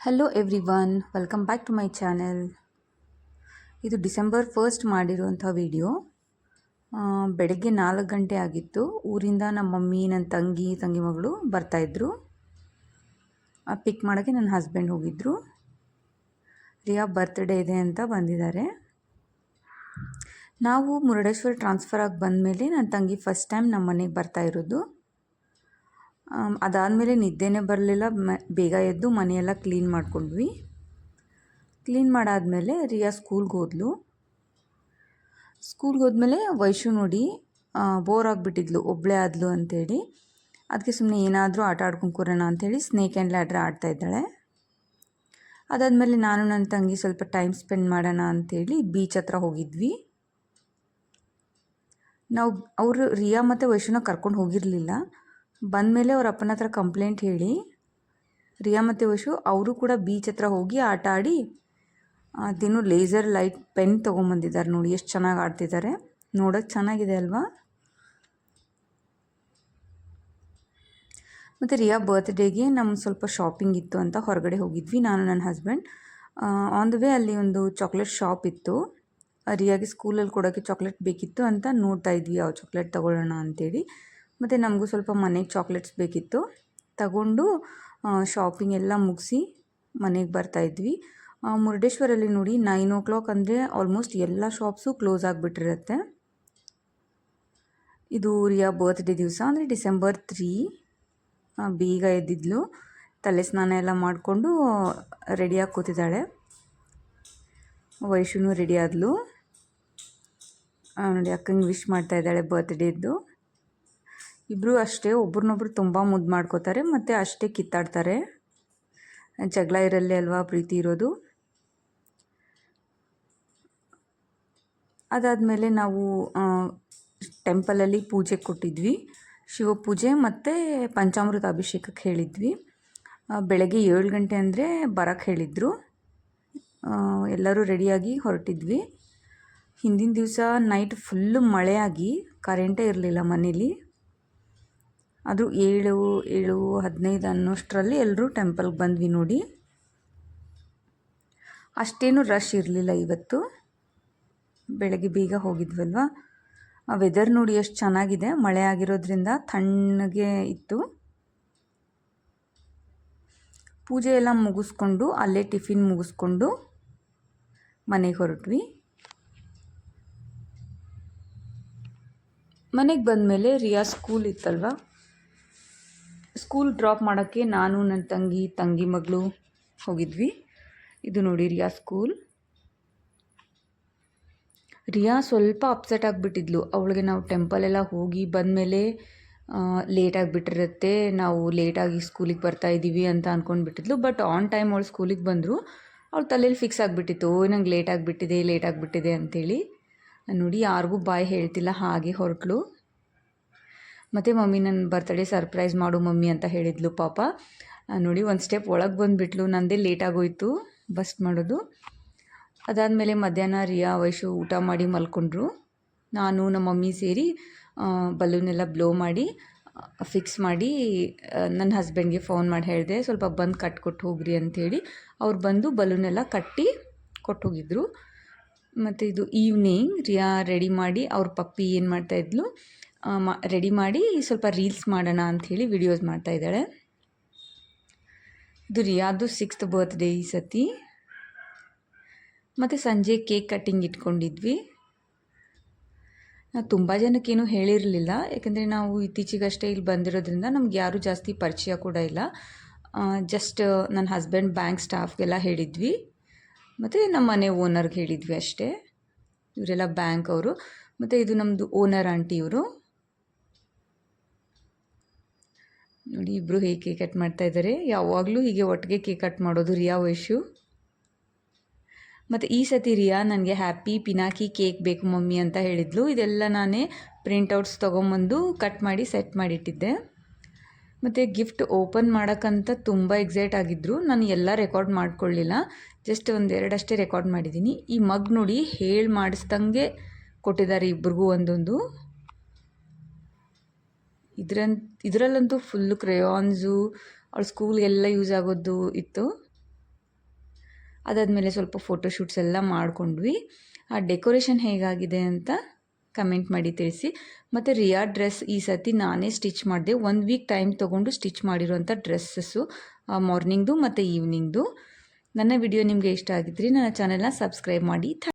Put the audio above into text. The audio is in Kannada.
Hello everyone welcome back to my channel ಇದು ಡಿಸೆಂಬರ್ ಫಸ್ಟ್ ಮಾಡಿರುವಂಥ ವಿಡಿಯೋ ಬೆಳಗ್ಗೆ ನಾಲ್ಕು ಗಂಟೆ ಆಗಿತ್ತು. ಊರಿಂದ ನಮ್ಮ ಮಮ್ಮಿ, ನನ್ನ ತಂಗಿ ತಂಗಿ ಮಗಳು ಬರ್ತಾಯಿದ್ರು ಪಿಕ್ ಮಾಡೋಕ್ಕೆ ನನ್ನ ಹಸ್ಬೆಂಡ್ ಹೋಗಿದ್ದರು ರಿಯಾ ಬರ್ತ್ಡೇ ಇದೆ ಅಂತ ಬಂದಿದ್ದಾರೆ. ನಾವು ಮುರುಡೇಶ್ವರ ಟ್ರಾನ್ಸ್ಫರ್ ಆಗಿ ಬಂದಮೇಲೆ ನನ್ನ ತಂಗಿ ಫಸ್ಟ್ ಟೈಮ್ ನಮ್ಮ ಮನೆಗೆ ಬರ್ತಾ ಇರೋದು. ಅದಾದಮೇಲೆ ನಿದ್ದೆನೇ ಬರಲಿಲ್ಲ. ಮ, ಬೇಗ ಎದ್ದು ಮನೆಯೆಲ್ಲ ಕ್ಲೀನ್ ಮಾಡಿಕೊಂಡ್ವಿ. ಕ್ಲೀನ್ ಮಾಡಾದಮೇಲೆ ರಿಯಾ ಸ್ಕೂಲ್ಗೆ ಹೋದ್ಲು. ಸ್ಕೂಲ್ಗೆ ಹೋದ್ಮೇಲೆ ವೈಶು ನೋಡಿ ಬೋರ್ ಆಗಿಬಿಟ್ಟಿದ್ಲು ಒಬ್ಬಳೇ ಆದ್ಲು ಅಂತೇಳಿ. ಅದಕ್ಕೆ ಸುಮ್ಮನೆ ಏನಾದರೂ ಆಟ ಆಡ್ಕೊಂಡು ಕೂರೋಣ ಅಂಥೇಳಿ ಸ್ನೇಕ್ ಆ್ಯಂಡ್ ಲ್ಯಾಡ್ರ್ ಆಡ್ತಾ ಇದ್ದಾಳೆ. ಅದಾದಮೇಲೆ ನಾನು ನನ್ನ ತಂಗಿ ಸ್ವಲ್ಪ ಟೈಮ್ ಸ್ಪೆಂಡ್ ಮಾಡೋಣ ಅಂಥೇಳಿ ಬೀಚ್ ಹತ್ರ ಹೋಗಿದ್ವಿ. ನಾವು, ಅವರು ರಿಯಾ ಮತ್ತು ವೈಶುನ ಕರ್ಕೊಂಡು ಹೋಗಿರಲಿಲ್ಲ. ಬಂದಮೇಲೆ ಅವ್ರ ಅಪ್ಪನ ಹತ್ರ ಕಂಪ್ಲೇಂಟ್ ಹೇಳಿ, ರಿಯಾ ಮತ್ತು ವಶು, ಅವರು ಕೂಡ ಬೀಚ್ ಹತ್ರ ಹೋಗಿ ಆಟ ಆಡಿ, ಅದೇನು ಲೇಸರ್ ಲೈಟ್ ಪೆನ್ ತೊಗೊಂಬಂದಿದ್ದಾರೆ ನೋಡಿ, ಎಷ್ಟು ಚೆನ್ನಾಗಿ ಆಡ್ತಿದ್ದಾರೆ. ನೋಡೋಕ್ಕೆ ಚೆನ್ನಾಗಿದೆ ಅಲ್ವಾ? ಮತ್ತು ರಿಯಾ ಬರ್ತ್ಡೇಗೆ ನಮ್ಮ ಸ್ವಲ್ಪ ಶಾಪಿಂಗ್ ಇತ್ತು ಅಂತ ಹೊರಗಡೆ ಹೋಗಿದ್ವಿ, ನಾನು ನನ್ನ ಹಸ್ಬೆಂಡ್ ಆನ್ ದ ವೇ ಅಲ್ಲಿ ಒಂದು ಚಾಕ್ಲೇಟ್ ಶಾಪ್ ಇತ್ತು. ರಿಯಾಗೆ ಸ್ಕೂಲಲ್ಲಿ ಕೊಡೋಕ್ಕೆ ಚಾಕ್ಲೇಟ್ ಬೇಕಿತ್ತು ಅಂತ ನೋಡ್ತಾ ಇದ್ವಿ, ಯಾವ ಚಾಕ್ಲೇಟ್ ತೊಗೊಳ್ಳೋಣ ಅಂತೇಳಿ. ಮತ್ತು ನಮಗೂ ಸ್ವಲ್ಪ ಮನೆಗೆ ಚಾಕ್ಲೇಟ್ಸ್ ಬೇಕಿತ್ತು. ತಗೊಂಡು ಶಾಪಿಂಗ್ ಎಲ್ಲ ಮುಗಿಸಿ ಮನೆಗೆ ಬರ್ತಾಯಿದ್ವಿ ಮುರುಡೇಶ್ವರಲ್ಲಿ ನೋಡಿ ನೈನ್ ಓ ಕ್ಲಾಕ್ ಅಂದರೆ ಆಲ್ಮೋಸ್ಟ್ ಎಲ್ಲ ಶಾಪ್ಸು ಕ್ಲೋಸ್ ಆಗಿಬಿಟ್ಟಿರುತ್ತೆ. ಇದು ರಿಯಾ ಬರ್ತ್ಡೇ ದಿವಸ ಅಂದರೆ ಡಿಸೆಂಬರ್ ತ್ರೀ ಬೀಗ ಎದ್ದಿದ್ಲು. ತಲೆ ಸ್ನಾನ ಎಲ್ಲ ಮಾಡಿಕೊಂಡು ರೆಡಿಯಾಗಿ ಕೂತಿದ್ದಾಳೆ. ವೈಶುನು ರೆಡಿ ನೋಡಿ ಅಕ್ಕಂಗೆ ವಿಶ್ ಮಾಡ್ತಾ ಇದ್ದಾಳೆ ಇಬ್ಬರು ಅಷ್ಟೇ, ಒಬ್ರನ್ನೊಬ್ರು ತುಂಬ ಮುದ್ದು ಮಾಡ್ಕೋತಾರೆ, ಮತ್ತು ಅಷ್ಟೇ ಕಿತ್ತಾಡ್ತಾರೆ. ಜಗಳ ಇರಲ್ಲೇ ಅಲ್ವಾ ಪ್ರೀತಿ ಇರೋದು? ಅದಾದಮೇಲೆ ನಾವು ಟೆಂಪಲಲ್ಲಿ ಪೂಜೆ ಕೊಟ್ಟಿದ್ವಿ. ಶಿವ ಪೂಜೆ ಮತ್ತು ಪಂಚಾಮೃತ ಅಭಿಷೇಕಕ್ಕೆ ಹೇಳಿದ್ವಿ. ಬೆಳಗ್ಗೆ ಏಳು ಗಂಟೆ ಅಂದರೆ ಬರಕ್ಕೆ ಹೇಳಿದರು. ಎಲ್ಲರೂ ರೆಡಿಯಾಗಿ ಹೊರಟಿದ್ವಿ. ಹಿಂದಿನ ದಿವಸ ನೈಟ್ ಫುಲ್ಲು ಮಳೆಯಾಗಿ ಕರೆಂಟೇ ಇರಲಿಲ್ಲ ಮನೇಲಿ. ಅದು ಏಳು ಏಳು, ಹದಿನೈದು ಅನ್ನೋಷ್ಟರಲ್ಲಿ ಎಲ್ಲರೂ ಟೆಂಪಲ್ಗೆ ಬಂದ್ವಿ ನೋಡಿ. ಅಷ್ಟೇನು ರಶ್ ಇರಲಿಲ್ಲ ಇವತ್ತು. ಬೆಳಗ್ಗೆ ಬೇಗ ಹೋಗಿದ್ವಲ್ವ? ವೆದರ್ ನೋಡಿ ಎಷ್ಟು ಚೆನ್ನಾಗಿದೆ. ಮಳೆ ಆಗಿರೋದ್ರಿಂದ ತಣ್ಣಗೆ ಇತ್ತು. ಪೂಜೆ ಎಲ್ಲ ಮುಗಿಸ್ಕೊಂಡು ಅಲ್ಲೇ ಟಿಫಿನ್ ಮುಗಿಸ್ಕೊಂಡು ಮನೆಗೆ ಹೊರಟ್ವಿ. ಮನೆಗೆ ಬಂದಮೇಲೆ ರಿಯಾ ಸ್ಕೂಲ್ ಇತ್ತಲ್ವ? ಸ್ಕೂಲ್ ಡ್ರಾಪ್ ಮಾಡೋಕ್ಕೆ ನಾನು, ನನ್ನ ತಂಗಿ ತಂಗಿ ಮಗಳು ಹೋಗಿದ್ವಿ. ಇದು ನೋಡಿ ರಿಯಾ ಸ್ಕೂಲ್ ರಿಯಾ ಸ್ವಲ್ಪ ಅಪ್ಸೆಟ್ ಆಗಿಬಿಟ್ಟಿದ್ಲು. ಅವಳಿಗೆ ನಾವು ಟೆಂಪಲೆಲ್ಲ ಹೋಗಿ ಬಂದಮೇಲೆ ಲೇಟ್ ಆಗಿಬಿಟ್ಟಿರುತ್ತೆ. ನಾವು ಲೇಟಾಗಿ ಸ್ಕೂಲಿಗೆ ಬರ್ತಾ ಇದ್ದೀವಿ ಅಂತ ಅಂದ್ಕೊಂಡ್ಬಿಟ್ಟಿದ್ಲು ಬಟ್ ಆನ್ ಟೈಮ್ ಅವಳು ಸ್ಕೂಲಿಗೆ ಬಂದರು. ಅವಳು ತಲೆಯಲ್ಲಿ ಫಿಕ್ಸ್ ಆಗಿಬಿಟ್ಟಿತ್ತು. ನಂಗೆ ಲೇಟ್ ಆಗಿಬಿಟ್ಟಿದೆ ಲೇಟ್ ಆಗಿಬಿಟ್ಟಿದೆ ಅಂತೇಳಿ. ನೋಡಿ, ಯಾರಿಗೂ ಬಾಯ್ ಹೇಳ್ತಿಲ್ಲ, ಹಾಗೆ ಹೊರಟ್ಲು ಮತ್ತು ಮಮ್ಮಿ ನನ್ನ ಬರ್ತಡೇ ಸರ್ಪ್ರೈಸ್ ಮಾಡು ಮಮ್ಮಿ ಅಂತ ಹೇಳಿದ್ಲು ಪಾಪ. ನೋಡಿ, ಒಂದು ಸ್ಟೆಪ್ ಒಳಗೆ ಬಂದುಬಿಟ್ಲು. ನಂದೇ ಲೇಟಾಗೋಯ್ತು ಬಸ್ಟ್ ಮಾಡೋದು. ಅದಾದಮೇಲೆ ಮಧ್ಯಾಹ್ನ ರಿಯಾ, ವೈಶು ಊಟ ಮಾಡಿ ಮಲ್ಕೊಂಡ್ರು. ನಾನು ನಮ್ಮ ಮಮ್ಮಿ ಸೇರಿ ಬಲೂನೆಲ್ಲ ಬ್ಲೋ ಮಾಡಿ ಫಿಕ್ಸ್ ಮಾಡಿ ನನ್ನ ಹಸ್ಬೆಂಡ್ಗೆ ಫೋನ್ ಮಾಡಿ ಹೇಳಿದೆ, ಸ್ವಲ್ಪ ಬಂದು ಕಟ್ಕೊಟ್ಟು ಹೋಗ್ರಿ ಅಂಥೇಳಿ ಅವ್ರು ಬಂದು ಬಲೂನೆಲ್ಲ ಕಟ್ಟಿ ಕೊಟ್ಟು ಹೋಗಿದ್ರು ಮತ್ತು ಇದು ಈವ್ನಿಂಗ್ ರಿಯಾ ರೆಡಿ ಮಾಡಿ ಅವ್ರ ಪಪ್ಪಿ ಏನು ಮಾಡ್ತಾಯಿದ್ಲು ರೆಡಿ ಮಾಡಿ ಸ್ವಲ್ಪ ರೀಲ್ಸ್ ಮಾಡೋಣ ಅಂಥೇಳಿ ವಿಡಿಯೋಸ್ ಮಾಡ್ತಾ ಇದ್ದಾಳೆ. ಇದು ರಿಯಾದು ಸಿಕ್ಸ್ತ್ ಬರ್ತ್ಡೇ ಈ ಸತಿ. ಮತ್ತು ಸಂಜೆ ಕೇಕ್ ಕಟ್ಟಿಂಗ್ ಇಟ್ಕೊಂಡಿದ್ವಿ. ತುಂಬ ಜನಕ್ಕೇನು ಹೇಳಿರಲಿಲ್ಲ, ಯಾಕಂದರೆ ನಾವು ಇತ್ತೀಚೆಗಷ್ಟೇ ಇಲ್ಲಿ ಬಂದಿರೋದ್ರಿಂದ ನಮ್ಗೆ ಯಾರೂ ಜಾಸ್ತಿ ಪರಿಚಯ ಕೂಡ ಇಲ್ಲ. ಜಸ್ಟ್ ನನ್ನ ಹಸ್ಬೆಂಡ್ ಬ್ಯಾಂಕ್ ಸ್ಟಾಫ್ಗೆಲ್ಲ ಹೇಳಿದ್ವಿ. ಮತ್ತು ನಮ್ಮ ಮನೆ ಓನರ್ಗೆ ಹೇಳಿದ್ವಿ ಅಷ್ಟೇ. ಇವರೆಲ್ಲ ಬ್ಯಾಂಕ್ ಅವರು. ಮತ್ತು ಇದು ನಮ್ಮದು ಓನರ್ ಆಂಟಿ ಇವರು. ನೋಡಿ ಇಬ್ಬರು ಹೇಗೆ ಕೇಕ್ ಕಟ್ ಮಾಡ್ತಾ ಇದ್ದಾರೆ. ಯಾವಾಗಲೂ ಹೀಗೆ ಒಟ್ಟಿಗೆ ಕೇಕ್ ಕಟ್ ಮಾಡೋದು ರಿಯಾ ವಯಸ್ಸು ಮತ್ತು ಈ ಸತಿ ರಿಯಾ ನನಗೆ ಹ್ಯಾಪಿ ಪಿನಾಕಿ ಕೇಕ್ ಬೇಕು ಮಮ್ಮಿ ಅಂತ ಹೇಳಿದ್ಲು. ಇದೆಲ್ಲ ನಾನೇ ಪ್ರಿಂಟೌಟ್ಸ್ ತೊಗೊಂಬಂದು ಕಟ್ ಮಾಡಿ ಸೆಟ್ ಮಾಡಿಟ್ಟಿದ್ದೆ. ಮತ್ತು ಗಿಫ್ಟ್ ಓಪನ್ ಮಾಡೋಕ್ಕಂತ ತುಂಬ ಎಕ್ಸೈಟ್ ಆಗಿದ್ದರು ನಾನು ಎಲ್ಲ ರೆಕಾರ್ಡ್ ಮಾಡ್ಕೊಳ್ಳಿಲ್ಲ. ಜಸ್ಟ್ ಒಂದೆರಡಷ್ಟೇ ರೆಕಾರ್ಡ್ ಮಾಡಿದ್ದೀನಿ. ಈ ಮಗ್ ನೋಡಿ ಹೇಳಿ ಮಾಡಿಸ್ದಂಗೆ ಕೊಟ್ಟಿದ್ದಾರೆ ಇಬ್ರಿಗೂ ಒಂದೊಂದು. ಇದ್ರಂತ ಇದರಲ್ಲಂತೂ ಫುಲ್ಲು ಕ್ರೇಯಾನ್ಸು, ಅವ್ಳ ಸ್ಕೂಲ್ಗೆಲ್ಲ ಯೂಸ್ ಆಗೋದು ಇತ್ತು. ಅದಾದಮೇಲೆ ಸ್ವಲ್ಪ ಫೋಟೋಶೂಟ್ಸ್ ಎಲ್ಲ ಮಾಡಿಕೊಂಡ್ವಿ. ಆ ಡೆಕೋರೇಷನ್ ಹೇಗಾಗಿದೆ ಅಂತ ಕಮೆಂಟ್ ಮಾಡಿ ತಿಳಿಸಿ. ಮತ್ತು ರಿಯಾ ಡ್ರೆಸ್ ಈ ಸತಿ ನಾನೇ ಸ್ಟಿಚ್ ಮಾಡಿದೆ. ಒಂದು ವೀಕ್ ಟೈಮ್ ತೊಗೊಂಡು ಸ್ಟಿಚ್ ಮಾಡಿರೋಂಥ ಡ್ರೆಸ್ಸಸ್ಸು ಮಾರ್ನಿಂಗ್ದು ಮತ್ತು ಈವ್ನಿಂಗ್ದು. ನನ್ನ ವಿಡಿಯೋ ನಿಮಗೆ ಇಷ್ಟ ಆಗಿದ್ರಿ ನನ್ನ ಚಾನೆಲ್ನ ಸಬ್ಸ್ಕ್ರೈಬ್ ಮಾಡಿ.